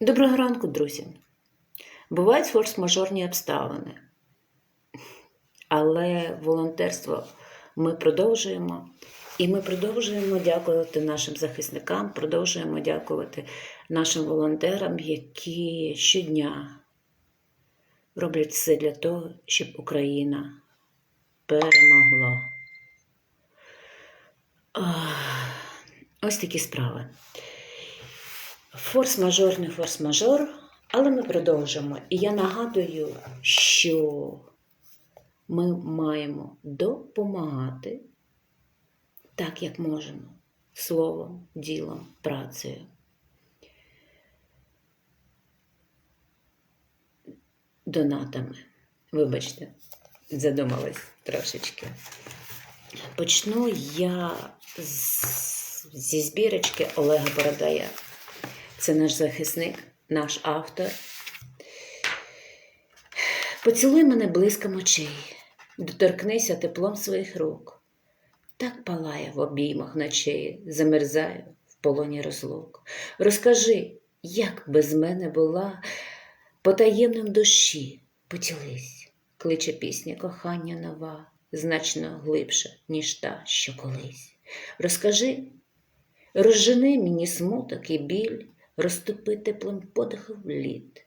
Доброго ранку, друзі. Бувають форс-мажорні обставини, але волонтерство ми продовжуємо. І ми продовжуємо дякувати нашим захисникам, продовжуємо дякувати нашим волонтерам, які щодня роблять все для того, щоб Україна перемогла. Ось такі справи. Форс-мажор, не форс-мажор, але ми продовжимо. І я нагадую, що ми маємо допомагати так, як можемо, словом, ділом, працею. Донатами. Вибачте, задумалась трошечки. Почну я з- зі збірочки Олега Бородая. Це наш захисник, наш автор. Поцілуй мене блиском очей, доторкнися теплом своїх рук. Так палає в обіймах ночей, замерзаю в полоні розлук. Розкажи, як без мене була по таємним душі поділись, кличе пісня кохання нова, значно глибша, ніж та, що колись. Розкажи, розжени мені смуток і біль, розтопи теплим подихом лід,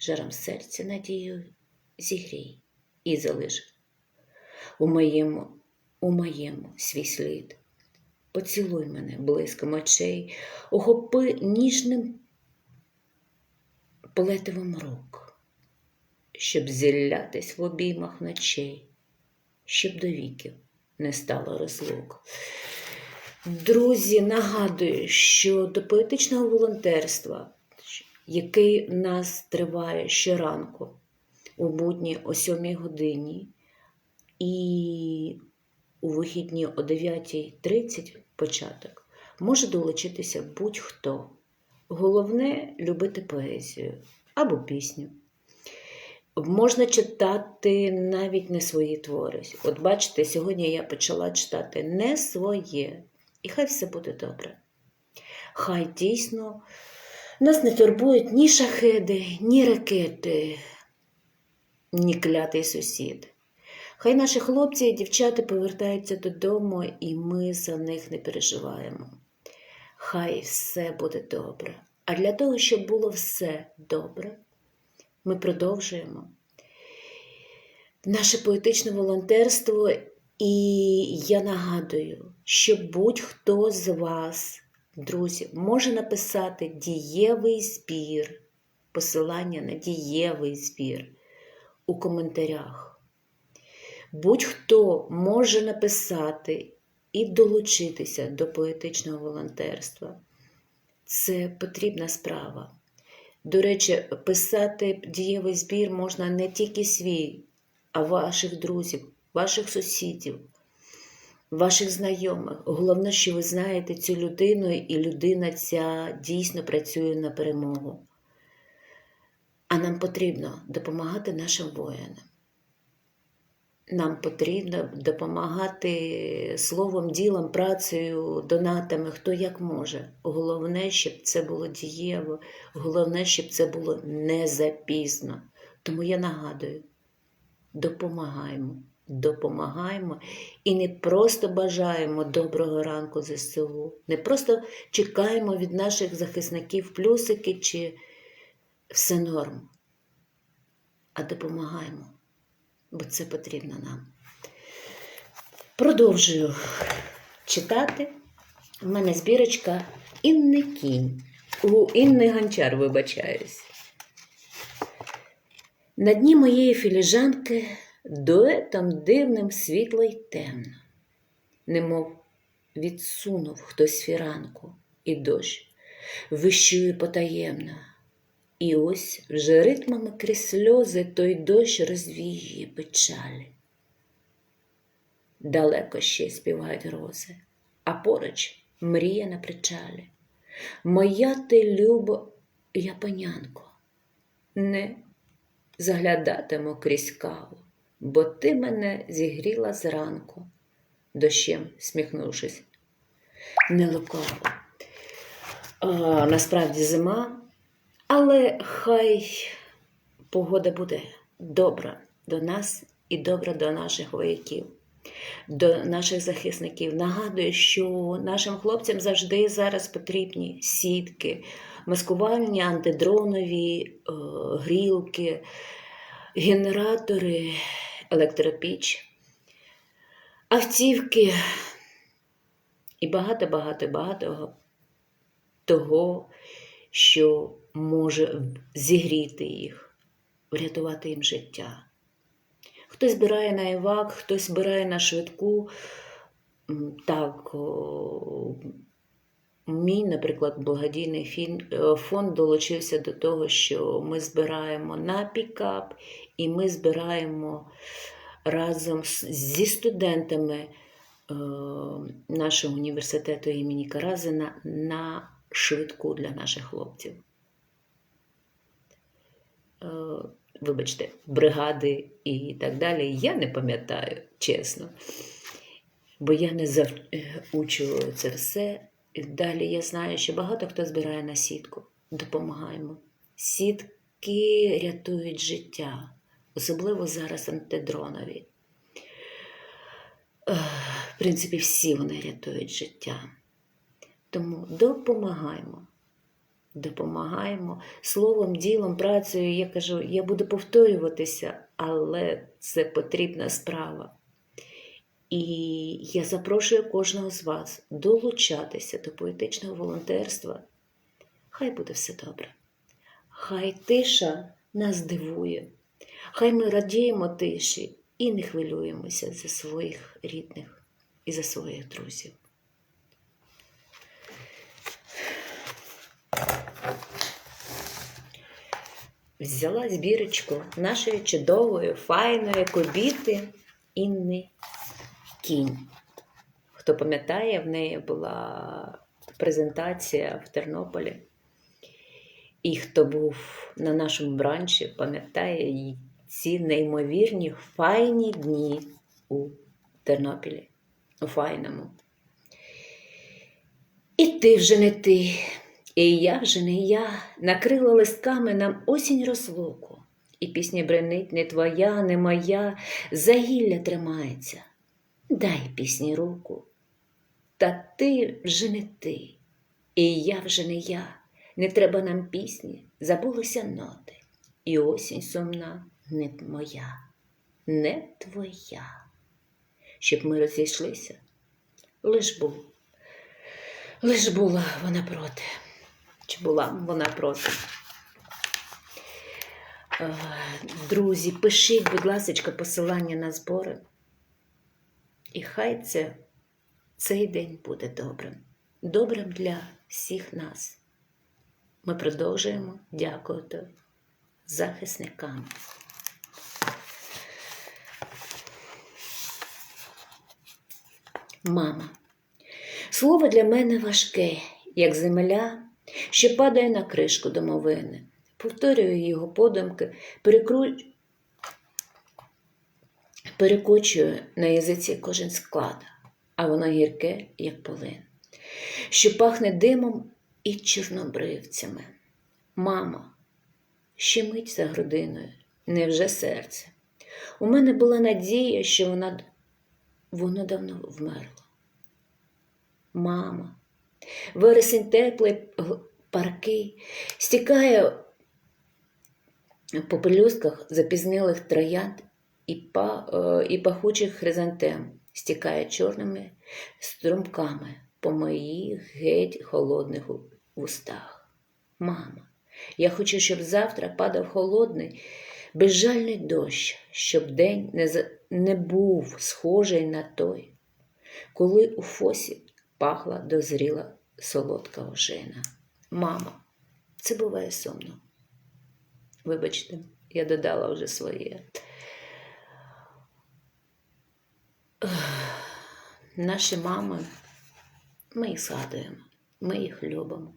жаром серця надію зігрій і залиш у моєму, у моєму свій слід. Поцілуй мене блиском очей, охопи ніжним плетивом рук, щоб зіллятись в обіймах ночей, щоб до віків не стало розлук. Друзі, нагадую, що до поетичного волонтерства, який нас триває щоранку у будні о 7 годині і у вихідні о 9.30 початок, може долучитися будь-хто. Головне любити поезію або пісню. Можна читати навіть не свої твори. От бачите, сьогодні я почала читати не своє, і хай все буде добре. Хай дійсно нас не турбують ні шахеди, ні ракети, ні клятий сусід. Хай наші хлопці і дівчата повертаються додому, і ми за них не переживаємо. Хай все буде добре. А для того, щоб було все добре, ми продовжуємо наше поетичне волонтерство, і я нагадую, що будь-хто з вас, друзі, може написати дієвий збір, посилання на дієвий збір у коментарях. Будь-хто може написати і долучитися до поетичного волонтерства. Це потрібна справа. До речі, писати дієвий збір можна не тільки свій, а ваших друзів, ваших сусідів, ваших знайомих. Головне, що ви знаєте цю людину, і людина ця дійсно працює на перемогу. А нам потрібно допомагати нашим воїнам. Нам потрібно допомагати словом, ділом, працею, донатами, хто як може. Головне, щоб це було дієво, головне, щоб це було не запізно. Тому я нагадую: допомагаємо, допомагаємо і не просто бажаємо доброго ранку ЗСУ, не просто чекаємо від наших захисників плюсики чи все норм, а допомагаємо бо це потрібно нам. Продовжую читати. У мене збірочка Інни кінь. У Інни Гончар, вибачаюсь. На дні моєї філіжанки дуетом дивним світло й темно, немов відсунув хтось фіранку, і дощ вищує потаємно. І ось вже ритмами крізь сльози той дощ розвіює печалі. Далеко ще співають рози, а поруч мріє на причалі. Моя ти, любо, я панянко, не заглядатиму крізь каву, бо ти мене зігріла зранку, дощем сміхнувшись, не лукаво. Насправді зима. Але хай погода буде добра до нас і добра до наших вояків, до наших захисників. Нагадую, що нашим хлопцям завжди зараз потрібні сітки, маскувальні антидронові е, грілки, генератори, електропіч, автівки і багато-багато багато того, що може зігріти їх, врятувати їм життя. Хтось збирає на івак, хтось збирає на швидку. Так, мій, наприклад, благодійний е, фонд долучився до того, що ми збираємо на пікап і ми збираємо разом зі студентами е, нашого університету імені Каразина на швидку для наших хлопців. Е, Вибачте, бригади і так далі. Я не пам'ятаю, чесно. Бо я не заучувала це все. І Далі я знаю, що багато хто збирає на сітку. Допомагаємо. Сітки рятують життя, особливо зараз антидронові. В принципі, всі вони рятують життя. Тому допомагаємо. Допомагаємо словом, ділом, працею. Я кажу, я буду повторюватися, але це потрібна справа. І я запрошую кожного з вас долучатися до поетичного волонтерства. Хай буде все добре. Хай тиша нас дивує, хай ми радіємо тиші і не хвилюємося за своїх рідних і за своїх друзів. Взяла збірочку нашої чудової, файної кобіти Інни Кінь. Хто пам'ятає, в неї була презентація в Тернополі. І хто був на нашому бранчі, пам'ятає ці неймовірні файні дні у Тернополі, у файному. І ти вже не ти, і я вже не я, накрила листками нам осінь розлуку. І пісня бренить не твоя, не моя, за гілля тримається. Дай пісні руку. Та ти вже не ти, і я вже не я. Не треба нам пісні, забулися ноти. І осінь сумна не моя, не твоя. Щоб ми розійшлися, лиш був, лиш була вона проти. Чи була вона проти? Е, Друзі, пишіть, будь ласка, посилання на збори. І хай це, цей день буде добрим. Добрим для всіх нас. Ми продовжуємо дякувати захисникам. Мама. Слово для мене важке, як земля, що падає на кришку домовини. Повторюю його подумки, перекру... перекочую на язиці кожен склад, а воно гірке, як полин, що пахне димом і чорнобривцями. Мама, щемить за грудиною, невже серце? У мене була надія, що вона... воно давно вмерло. Мама, вересень теплий, паркий, стікає по пелюстках запізнилих троянд і, е, і пахучих хризантем, стікає чорними струмками по моїх геть холодних вустах. Мама, я хочу, щоб завтра падав холодний, безжальний дощ, щоб день не, не був схожий на той, коли у фосі пахла дозріла солодка ожина. Мама, це буває сумно. Вибачте, я додала вже своє. Наші мами, ми їх згадуємо, ми їх любимо.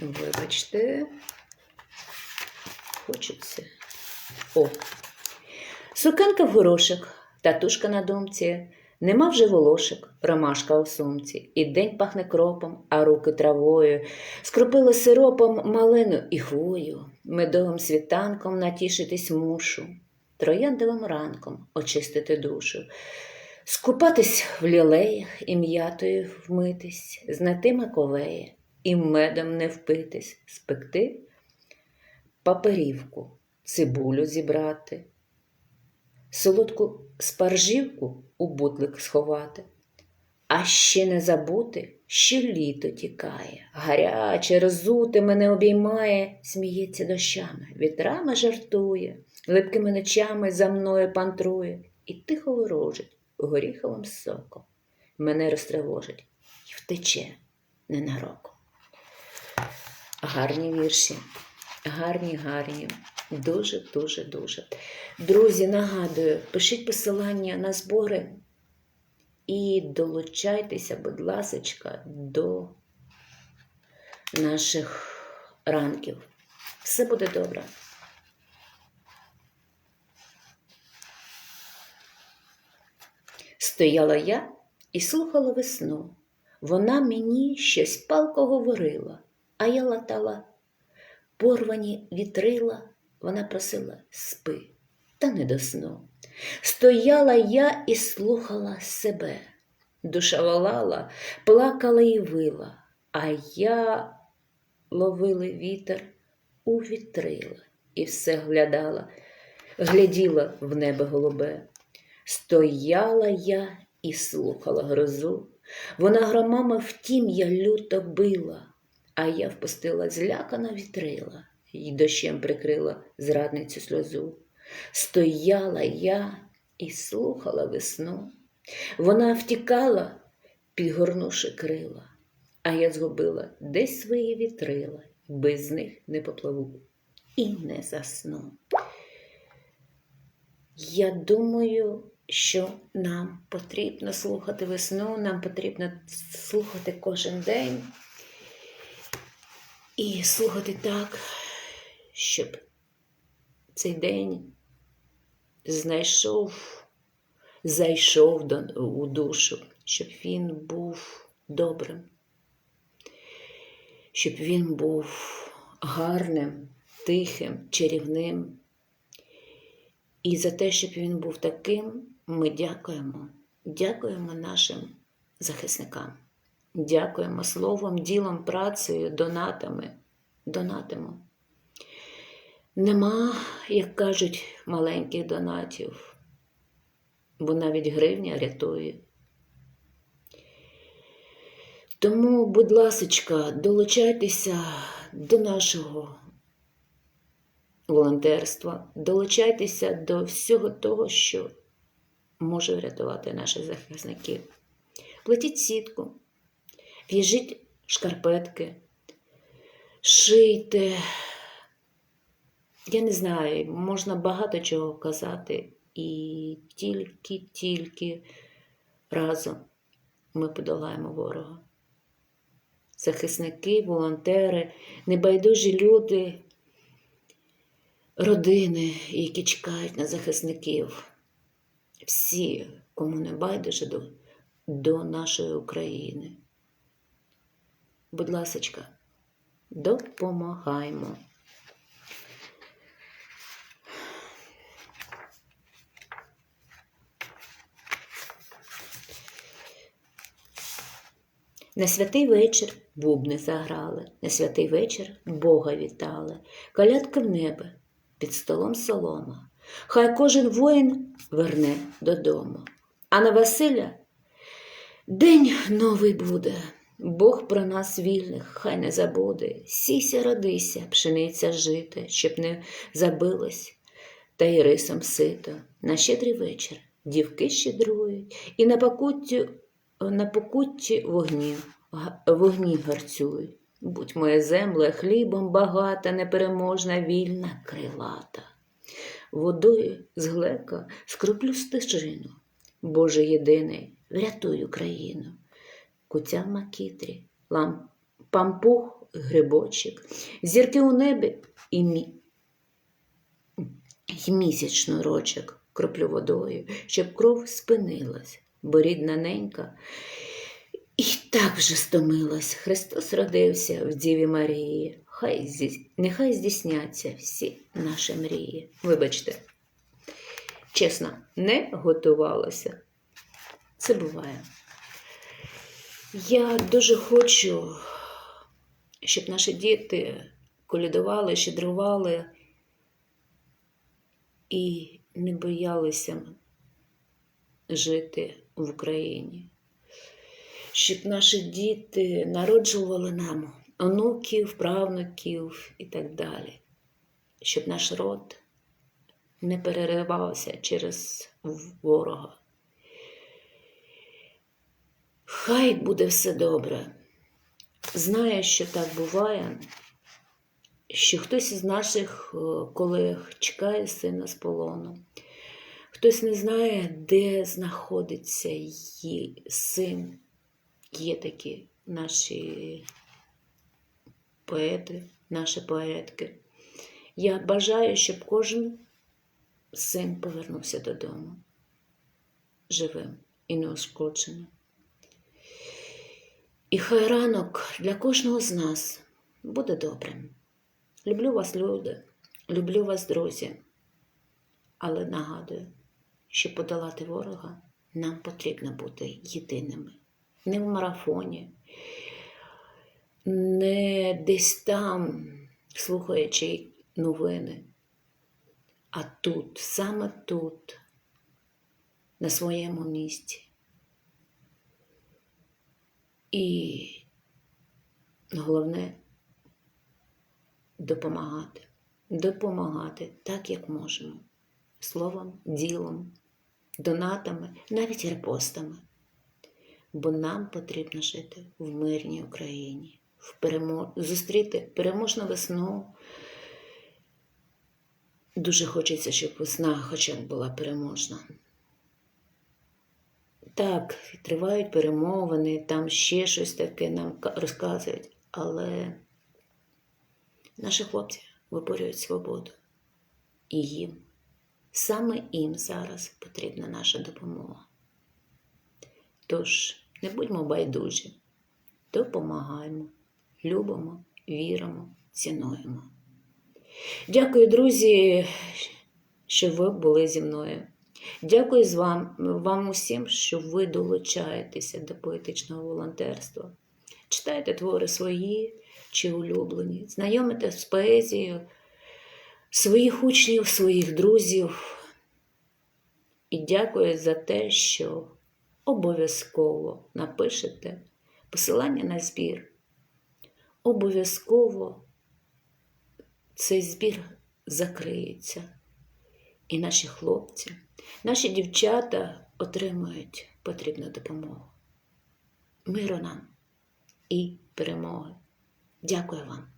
Вибачте, хочеться. О, сукенка в горошок, татушка на думці, Нема вже волошок, ромашка у сумці, і день пахне кропом, а руки травою. Скропили сиропом малину і хвою, медовим світанком натішитись мушу, трояндовим ранком очистити душу, скупатись в лілеях і м'ятою вмитись, знати маковеє і медом не впитись, спекти паперівку, цибулю зібрати, солодку спаржівку у бутлик сховати. А ще не забути, що літо тікає, гаряче, розуте мене обіймає, сміється дощами, вітрами жартує, липкими ночами за мною пантрує і тихо ворожить горіховим соком. Мене розтривожить і втече ненароком. Гарні вірші, гарні, гарні. Дуже, дуже. Друзі, нагадую, пишіть посилання на збори і долучайтеся, будь ласочка, до наших ранків. Все буде добре. Стояла я і слухала весну. Вона мені щось палко говорила, а я латала порвані вітрила, вона просила спи, та не до сну. Стояла я і слухала себе. Душа волала, плакала і вила, а я ловила вітер у вітрила і все глядала, гляділа в небо голубе. Стояла я і слухала грозу. Вона громами втім я люто била, а я впустила злякана вітрила й дощем прикрила зрадницю сльозу. Стояла я і слухала весну. Вона втікала, підгорнувши крила, а я згубила десь свої вітрила, без них не попливу і не засну. Я думаю, що нам потрібно слухати весну, нам потрібно слухати кожен день і слухати так, щоб цей день знайшов, зайшов до, у душу, щоб він був добрим, щоб він був гарним, тихим, чарівним. І за те, щоб він був таким, ми дякуємо. Дякуємо нашим захисникам. Дякуємо словом, ділом, працею, донатами. Донатимо. Нема, як кажуть, маленьких донатів, бо навіть гривня рятує. Тому, будь ласочка, долучайтеся до нашого волонтерства, долучайтеся до всього того, що може врятувати наших захисників. Плетіть сітку, в'яжіть шкарпетки, шийте. Я не знаю, можна багато чого казати, і тільки-тільки разом ми подолаємо ворога. Захисники, волонтери, небайдужі люди, родини, які чекають на захисників. Всі, кому не байдуже до, до нашої України. Будь ласочка, допомагаймо. На святий вечір бубни заграли, на святий вечір Бога вітали, калятка в небе, під столом солома. Хай кожен воїн верне додому. А на Василя день новий буде. Бог про нас вільних, хай не забуде. Сіся, родися, пшениця жити, щоб не забилось, та й рисом сито. На щедрий вечір дівки щедрують, і на покуттю на покутті вогні, вогні гарцюють. Будь моя земля хлібом багата, непереможна, вільна, крилата. Водою з глека скроплю стежину. Боже єдиний, врятуй Україну. Куця в макітрі, лам, пампух, грибочок, зірки у небі і, мі... і місячно рочок кроплю водою, щоб кров спинилась бо рідна ненька. І так вже стомилась. Христос родився в Діві Марії. Хай зі... Нехай здійсняться всі наші мрії. Вибачте, чесно, не готувалася. Це буває. Я дуже хочу, щоб наші діти колядували, щедрували і не боялися жити в Україні. Щоб наші діти народжували нам онуків, правнуків і так далі. Щоб наш род не переривався через ворога. Хай буде все добре. Знаю, що так буває, що хтось із наших е, колег чекає сина з полону, хтось не знає, де знаходиться її син. Є такі наші поети, наші поетки. Я бажаю, щоб кожен син повернувся додому живим і неушкодженим. І хай ранок для кожного з нас буде добрим. Люблю вас, люди, люблю вас, друзі. Але нагадую, щоб подолати ворога, нам потрібно бути єдиними. Не в марафоні, не десь там, слухаючи новини, а тут, саме тут, на своєму місці. І головне допомагати, допомагати так, як можемо, словом, ділом, донатами, навіть репостами. Бо нам потрібно жити в мирній Україні, в перемо... зустріти переможну весну. Дуже хочеться, щоб весна хоча б була переможна. Так, тривають перемовини, там ще щось таке нам розказують, але наші хлопці виборюють свободу. І їм, саме їм зараз потрібна наша допомога. Тож, не будьмо байдужі, допомагаємо, любимо, віримо, цінуємо. Дякую, друзі, що ви були зі мною. Дякую з вам, вам усім, що ви долучаєтеся до поетичного волонтерства. Читайте твори свої чи улюблені, знайомите з поезією своїх учнів, своїх друзів. І дякую за те, що обов'язково напишете посилання на збір. Обов'язково цей збір закриється. І наші хлопці, наші дівчата отримують потрібну допомогу. Миру нам і перемоги. Дякую вам.